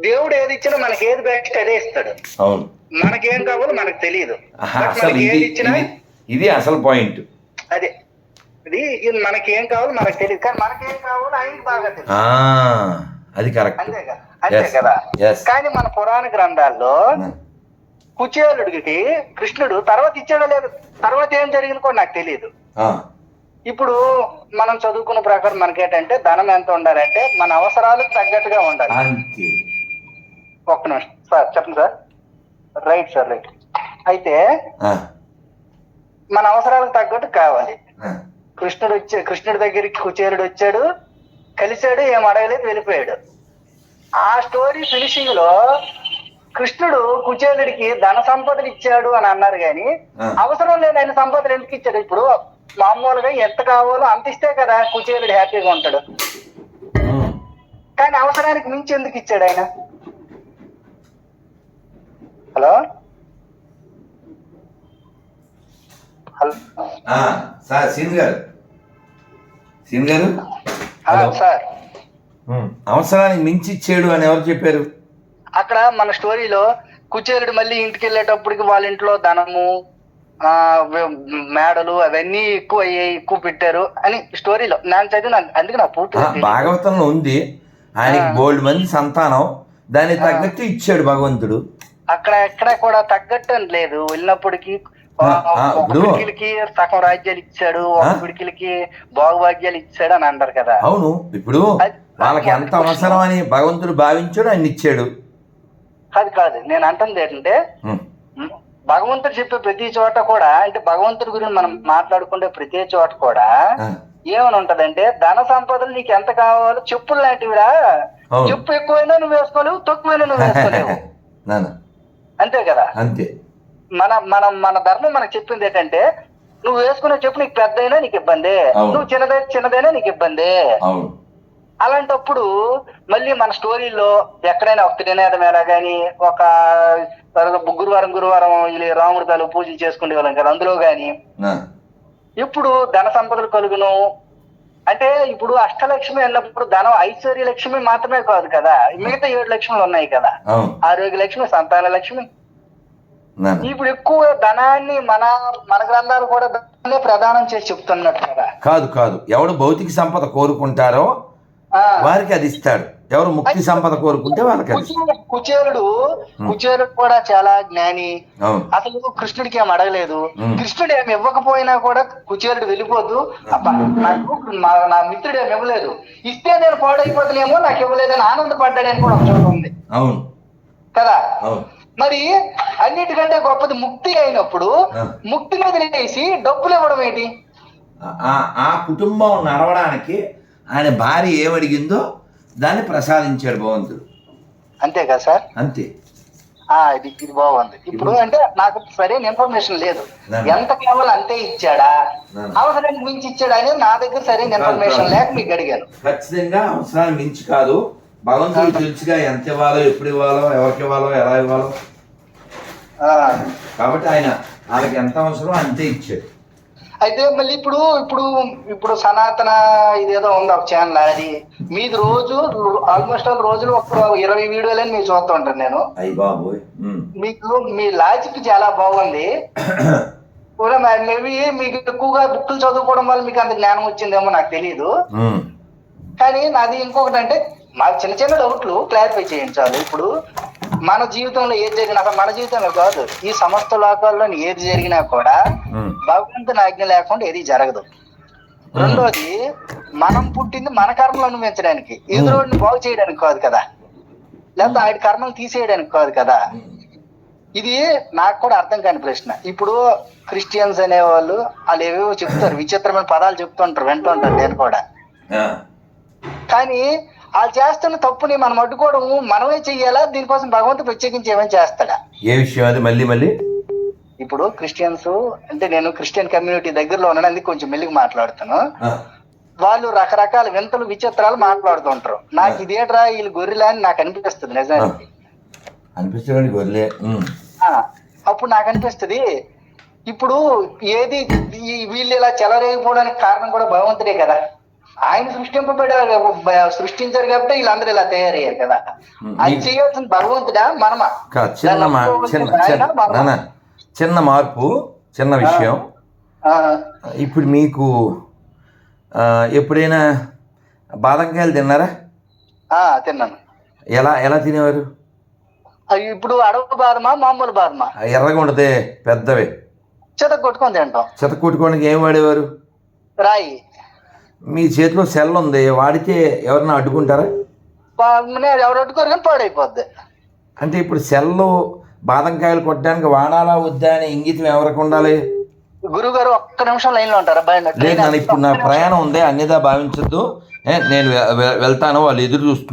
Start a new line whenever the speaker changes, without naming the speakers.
దేవుడు ఏది ఇచ్చినా మనకి ఏది బెస్ట్ అదే ఇస్తాడు.
అవును.
మనకేం కావాలో మనకు తెలియదు.
అసలు
ఏది ఇచ్చినా
ఇది- అసలు పాయింట్
అదే. ఇది మనకేం కావాలో మనకు తెలియదు. కానీ మనకేం కావాలో ఆయనకి బాగా తెలుసు.
అది కరెక్ట్
అంతే కదా. కానీ మన పురాణ గ్రంథాల్లో కుచేలుడికి కృష్ణుడు తర్వాత ఇచ్చాడో లేదు తర్వాత ఏం జరిగింది కూడా నాకు తెలియదు. ఇప్పుడు మనం చదువుకున్న ప్రకారం మనకేంటంటే ధనం ఎంత ఉండాలంటే మన అవసరాలకు తగ్గట్టుగా ఉండాలి. ఒక్క నిమిషం. సార్ చెప్పండి సార్. Right sir right. అయితే మన అవసరాలకు తగ్గట్టు కావాలి. కృష్ణుడు వచ్చే కృష్ణుడి దగ్గరికి కుచేలుడు వచ్చాడు. కలిశాడు ఏం అడగలేదు వెళ్ళిపోయాడు. ఆ స్టోరీ ఫినిషింగ్లో కృష్ణుడు కుచేలుడికి ధన సంపదలు ఇచ్చాడు అని అన్నారు
ఆ.
అవసరం లేని ఆయన సంపదలు ఎందుకు ఇచ్చాడు? ఇప్పుడు మామూలుగా ఎంత కావాలో అంత ఇస్తే కదా కుచేలుడు హ్యాపీగా ఉంటాడు. కానీ అవసరానికి మించి ఎందుకు ఇచ్చాడు ఆయన? హలో?
సార్ సీన్ గారు. సీన్ గారు?
సార్.
అవసరానికి మించి ఇచ్చాడు అని ఎవరు చెప్పారు?
అక్కడ మన స్టోరీలో కుచేలుడు మళ్ళీ ఇంటికి వెళ్ళేటప్పటికి వాళ్ళ ఇంట్లో ధనము మేడలు అవన్నీ ఎక్కువ అయ్యాయి ఎక్కువ పెట్టారు అని స్టోరీలో. నేను చదివిన అందుకే నాకు పూర్తిగా తెలియదు.
భాగవతంలో ఉంది. ఆయనకి బోల్డ్ మంది సంతానం. దానికి తగ్గట్టు ఇచ్చాడు భగవంతుడు.
అక్కడ ఎక్కడ కూడా తగ్గట్టు లేదు. వెళ్ళినప్పటికి పిడికిలకి సగం రాజ్యాలు ఇచ్చాడు? పిడికిలకి బాగుభాగ్యాలు ఇచ్చాడు అని అంటారు కదా.
అవును. ఇప్పుడు వాళ్ళకి ఎంత అవసరం అని భగవంతుడు భావించాడు ఆయన ఇచ్చాడు.
కాదు కాదు. నేను అంటుంది ఏంటంటే భగవంతుడు చెప్పే ప్రతి చోట కూడా అంటే భగవంతుడి గురించి మనం మాట్లాడుకుంటే ప్రతి చోట కూడా ఏమని ఉంటదంటే ధన సంపదలు నీకు ఎంత కావాలో చెప్పులు లాంటివిరా.
అవును.
చెప్పు ఎక్కువైనా నువ్వు వేసుకోలేవు తక్కువైనా నువ్వు వేసుకోలేవు. అంతే కదా?
అంతే.
మన మన మన ధర్మం మనకు చెప్పింది ఏంటంటే నువ్వు వేసుకునే చెప్పు నీకు పెద్దయినా నీకు ఇబ్బంది. నువ్వు చిన్నదై చిన్నదైనా నీకు ఇబ్బంది. అలాంటప్పుడు మళ్ళీ మన స్టోరీలో ఎక్కడైనా ఒక త్రినేత మేళ గాని ఒక గురువారం గురువారం వీళ్ళు రాముడి తాలు పూజలు చేసుకునే వాళ్ళం కదా అందులో గాని. ఇప్పుడు ధన సంపదలు కలుగును అంటే ఇప్పుడు అష్టలక్ష్మి అన్నప్పుడు ధనం ఐశ్వర్య లక్ష్మి మాత్రమే కాదు కదా. మిగతా ఏడు లక్ష్ములు ఉన్నాయి కదా. ఆరోగ్య లక్ష్మి సంతాన లక్ష్మి. ఇప్పుడు ఎక్కువ ధనాన్ని మన మన గ్రంథాలు కూడా ప్రదానం చేసి చెప్తున్నట్టు కదా.
కాదు కాదు. ఎవడు భౌతిక సంపద కోరుకుంటారో
ఆ,
వారికి అది ఇస్తాడు. ఎవరు ముక్తి సంపద కోరుకుంటే వాళ్ళకి అది
కుచేలుడు కుచేలుడు కూడా చాలా జ్ఞాని. అసలు కృష్ణుడికి ఏం అడగలేదు. కృష్ణుడు ఏమి ఇవ్వకపోయినా కూడా కుచేలుడు వెళ్ళిపోద్దు. నాకు నా మిత్రుడు ఏమి ఇవ్వలేదు. ఇస్తే నేను పాడైపోతానేమో నాకు ఇవ్వలేదని ఆనందపడ్డాడని కూడా ఒక ఉంది.
అవును.
కదా? మరి అన్నిటికంటే గొప్పది ముక్తి అయినప్పుడు
ఆ.
ముక్తి మీద లేసి డబ్బులు ఇవ్వడం ఏంటి?
ఆ- ఆ- ఆ కుటుంబం నడవడానికి ఆయన భార్య ఏమడిగిందో దాన్ని ప్రసాదించాడు భగవంతుడు.
అంతే కదా సార్?
అంతే.
ఆ ఇది ఇది బాగుంది. ఇప్పుడు అంటే నాకు సరైన ఇన్ఫర్మేషన్ లేదు. ఎంత కావాలో అంతే ఇచ్చాడా? అవసరానికి మించి ఇచ్చాడా అనేది నా దగ్గర సరైన ఇన్ఫర్మేషన్ లేక మీకు అడిగాను.
ఖచ్చితంగా అవసరాన్ని మించి కాదు. భగవంతుడు తెలుసుగా ఎంత ఇవ్వాలో ఎప్పుడు ఇవ్వాలో ఎవరికి ఇవ్వాలో ఎలా ఇవ్వాలో.
ఆ,
కాబట్టి ఆయన వాళ్ళకి ఎంత అవసరమో అంతే ఇచ్చాడు.
అయితే మళ్ళీ ఇప్పుడు ఇప్పుడు ఇప్పుడు సనాతన ఇదేదో ఉంది ఒక ఛానల్ అది మీది రోజు ఆల్మోస్ట్ ఆల్ రోజులు ఒక ఇరవై వీడియోలని మీరు చూస్తూ ఉంటాను నేను. మీకు మీ లాజిక్ చాలా బాగుంది మేబీ మీకు ఎక్కువగా బుక్కులు చదువుకోవడం వల్ల మీకు అంత జ్ఞానం వచ్చిందేమో నాకు తెలియదు. కానీ నాది ఇంకొకటి అంటే మా చిన్న చిన్న డౌట్లు క్లారిఫై చేయించాలి ఇప్పుడు మన జీవితంలో ఏది జరిగినా అసలు మన జీవితంలో కాదు ఈ సమస్త లోకాల్లో ఏది జరిగినా కూడా. భగవంతుని ఆజ్ఞ లేకుండా ఏది జరగదు. రెండోది మనం పుట్టింది మన కర్మలు అనుభవించడానికి. ఎదురోడిని బాగు చేయడానికి కాదు కదా. లేకపోతే ఆడి కర్మలు తీసేయడానికి కాదు కదా. ఇది నాకు కూడా అర్థం కాని ప్రశ్న. ఇప్పుడు క్రిస్టియన్స్ అనేవాళ్ళు వాళ్ళు ఏవేవో చెప్తారు విచిత్రమైన పదాలు చెప్తుంటారు వింటుంటారు నేను కూడా. కానీ వాళ్ళు చేస్తున్న తప్పుని మనం అడ్డుకోవడం మనమే చెయ్యాలా? దీనికోసం భగవంతుడు ప్రత్యేకించి ఏమైనా చేస్తాడా?
ఏ విషయం అది మళ్ళీ మళ్ళీ?
ఇప్పుడు క్రిస్టియన్స్ అంటే నేను క్రిస్టియన్ కమ్యూనిటీ దగ్గరలో అందుకే కొంచెం మెల్లిగా మాట్లాడుతాను. వాళ్ళు రకరకాల వింతలు విచిత్రాలు మాట్లాడుతుంటారు నాకు ఇదేట్రా వీళ్ళు గొర్రెలా అని నాకు అనిపిస్తుంది నిజానికి.
అనిపిస్తుంది గొర్రెలే.
అప్పుడు నాకు అనిపిస్తుంది ఇప్పుడు ఏది వీళ్ళు ఇలా చెలరేగిపోవడానికి కారణం కూడా భగవంతుడే కదా. ఆయన సృష్టింపబడారు సృష్టించారు కాబట్టి వీళ్ళందరూ ఇలా తయారయ్యారు కదా. అది చేయాల్సిన భగవంతుడా? మనమా?
చిన్న మార్పు చిన్న విషయం. ఇప్పుడు మీకు ఎప్పుడైనా బాదంకాయలు తిన్నారా?
తిన్నాను.
ఎలా ఎలా తినేవారు?
ఇప్పుడు అడవి బాదమా మామూలు బాదమా?
ఎర్రగా ఉండితే పెద్దవి.
చేత కొట్టుకొని తింటాం.
చెత్త కొట్టుకోవడానికి ఏం వాడేవారు?
రాయి.
మీ చేతిలో సెల్ ఉంది వాడితే ఎవరన్నా అడ్డుకుంటారా?
ఎవరు అట్టుకోరు కానీ పాడైపోద్ది.
అంటే ఇప్పుడు సెల్లు బాదంకాయలు కొట్టడానికి వాడాలా వద్దా అనే ఇంగితం ఎవరికి ఉండాలి?
గురువు గారు ఒక్క నిమిషం లైన్లో ఉంటారా
లేదు నన్ను ఇప్పుడు నా ప్రయాణం ఉంది అన్నిదా భావించొద్దు. నేను వెళ్తాను వాళ్ళు ఎదురు చూస్తున్నారు.